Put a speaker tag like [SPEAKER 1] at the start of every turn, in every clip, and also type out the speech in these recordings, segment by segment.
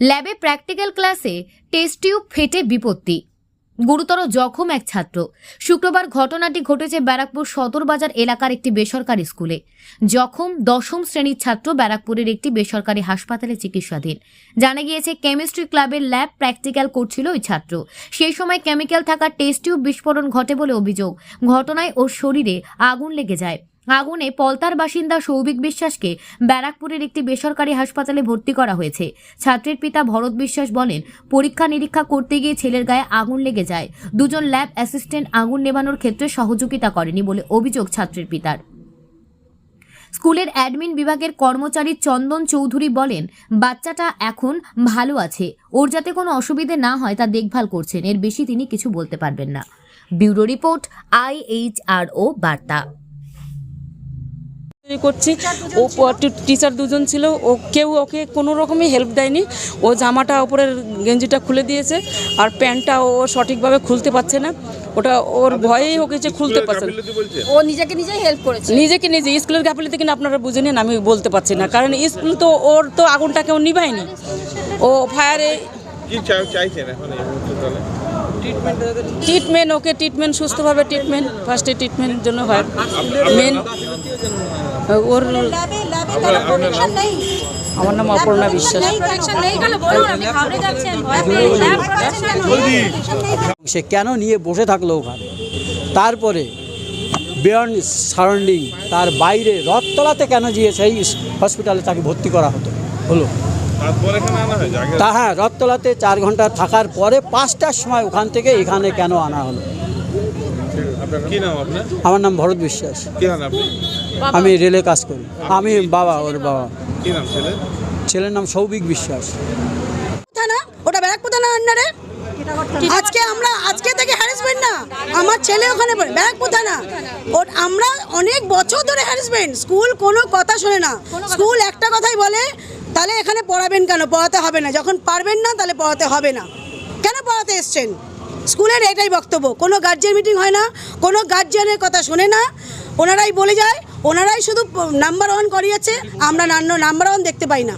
[SPEAKER 1] ল্যাবে প্র্যাকটিক্যাল ক্লাসে test tube ফেটে বিপত্তি। গুরুতর জখম এক ছাত্র। শুক্রবার ঘটনাটি ঘটেছে ব্যারাকপুর সদর বাজার এলাকার একটি বেসরকারি স্কুলে। জখম দশম শ্রেণির ছাত্র ব্যারাকপুরের একটি বেসরকারি হাসপাতালে চিকিৎসাধীন। জানা গিয়েছে, কেমিস্ট্রি ক্লাবের ল্যাব প্র্যাকটিক্যাল করছিল ওই ছাত্র। সেই সময় কেমিক্যাল থাকা টেস্ট টিউব বিস্ফোরণ ঘটে বলে অভিযোগ। ঘটনায় ওর শরীরে আগুন লেগে যায়। আগুনে পলতার বাসিন্দা সৌভিক বিশ্বাসকে ব্যারাকপুরের একটি বেসরকারি হাসপাতালে ভর্তি করা হয়েছে। ছাত্রের পিতা ভরত বিশ্বাস বলেন পরীক্ষা নিরীক্ষা করতে গিয়ে ছেলের গায়ে আগুন লেগে যায়। দুজন ল্যাব অ্যাসিস্ট্যান্ট আগুন নেভানোর ক্ষেত্রে সহযোগিতা করেনি বলে অভিযোগ ছাত্রের পিতার। স্কুলের অ্যাডমিন বিভাগের কর্মচারী চন্দন চৌধুরী বলেন, বাচ্চাটা এখন ভালো আছে। ওর যাতে কোনো অসুবিধে না হয় তা দেখভাল করছেন। এর বেশি তিনি কিছু বলতে পারবেন না। ব্যুরো রিপোর্ট, আইএইচআরও বার্তা।
[SPEAKER 2] করছি। ও টিচার দুজন ছিল। ও কেউ ওকে কোনো রকমই হেল্প দেয়নি। ও জামাটা ওপরের গেঞ্জিটা খুলে দিয়েছে আর প্যান্টটা ও সঠিকভাবে খুলতে পারছে না। ওটা ওর ভয়েই ওকে যে খুলতে পারছে না।
[SPEAKER 3] ও নিজেকে নিজেই হেল্প করেছে।
[SPEAKER 2] নিজেকে নিজে স্কুলের গাফিলিতে কিনা আপনারা বুঝে নিন আমি বলতে পারছি না। কারণ স্কুল তো ওর তো আগুনটা কেউ নিভায়নি। ও ফায়ারে
[SPEAKER 4] কি চাইছেন এখন
[SPEAKER 2] ট্রিটমেন্ট ওকে ট্রিটমেন্ট সুস্থভাবে ট্রিটমেন্ট ফার্স্টে ট্রিটমেন্টের জন্য হয়। মেন ওর আমার নাম অপর্ণা বিশ্বাস।
[SPEAKER 5] সে কেন নিয়ে বসে থাকল ওখানে? তারপরে বিয়ন্ড সারাউন্ডিং তার বাইরে রথতলাতে কেন গিয়ে সেই হসপিটালে তাকে ভর্তি করা হতো। হলো তা হ্যাঁ রথতলাতে চার ঘণ্টা থাকার পরে পাঁচটার সময় ওখান থেকে এখানে কেন আনা হলো?
[SPEAKER 4] আপনার কি নাম আপনার?
[SPEAKER 5] আমার নাম ভরত বিশ্বাস।
[SPEAKER 4] কি হন আপনি
[SPEAKER 5] আমি রেলে কাজ করি। আমি বাবা ওর বাবা।
[SPEAKER 4] কি নাম ছেলে?
[SPEAKER 5] ছেলের নাম সৌভিক বিশ্বাস।
[SPEAKER 6] থানা? ওটা ব্যারাকপুর থানার আন্ডারে? আজকে আমরা আজকে থেকে হ্যারাসমেন্ট না। আমার ছেলে ওখানে পড়ে ব্যারাকপুর থানা। ওর আমরা অনেক বছর ধরে হ্যারাসমেন্ট স্কুল কোনো কথা শোনে না। স্কুল একটা কথাই বলে তাহলে এখানে পড়াবেন কেন? পড়াতে হবে না। যখন পারবেন না তাহলে পড়াতে হবে না। কেন পড়াতে এসছেন? স্কুলের এটাই বক্তব্য। কোনো গার্জিয়ান মিটিং হয় না কোনো গার্জিয়ানের কথা শোনে না। ওনারাই বলে যায় ওনারাই শুধু নাম্বার ওয়ান করিয়েছে। আমরা নান্য নাম্বার ওয়ান দেখতে পাই না।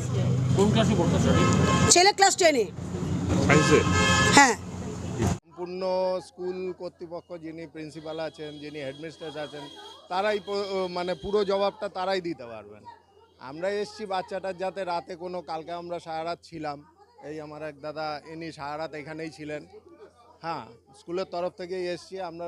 [SPEAKER 6] ছেলে ক্লাস টেনে হ্যাঁ।
[SPEAKER 7] সম্পূর্ণ স্কুল কর্তৃপক্ষ যিনি প্রিন্সিপাল আছেন যিনি হেডমিস্ট্রেস আছেন তারাই মানে পুরো জবাবটা তারাই দিতে পারবেন। আমরা এসছি বাচ্চাটার যাতে রাতে কোনো, কালকে আমরা সারা রাত ছিলাম। এই আমার এক দাদা, ইনি সারা রাত এখানেই ছিলেন। হ্যাঁ স্কুলের তরফ থেকে এসছি। আমরা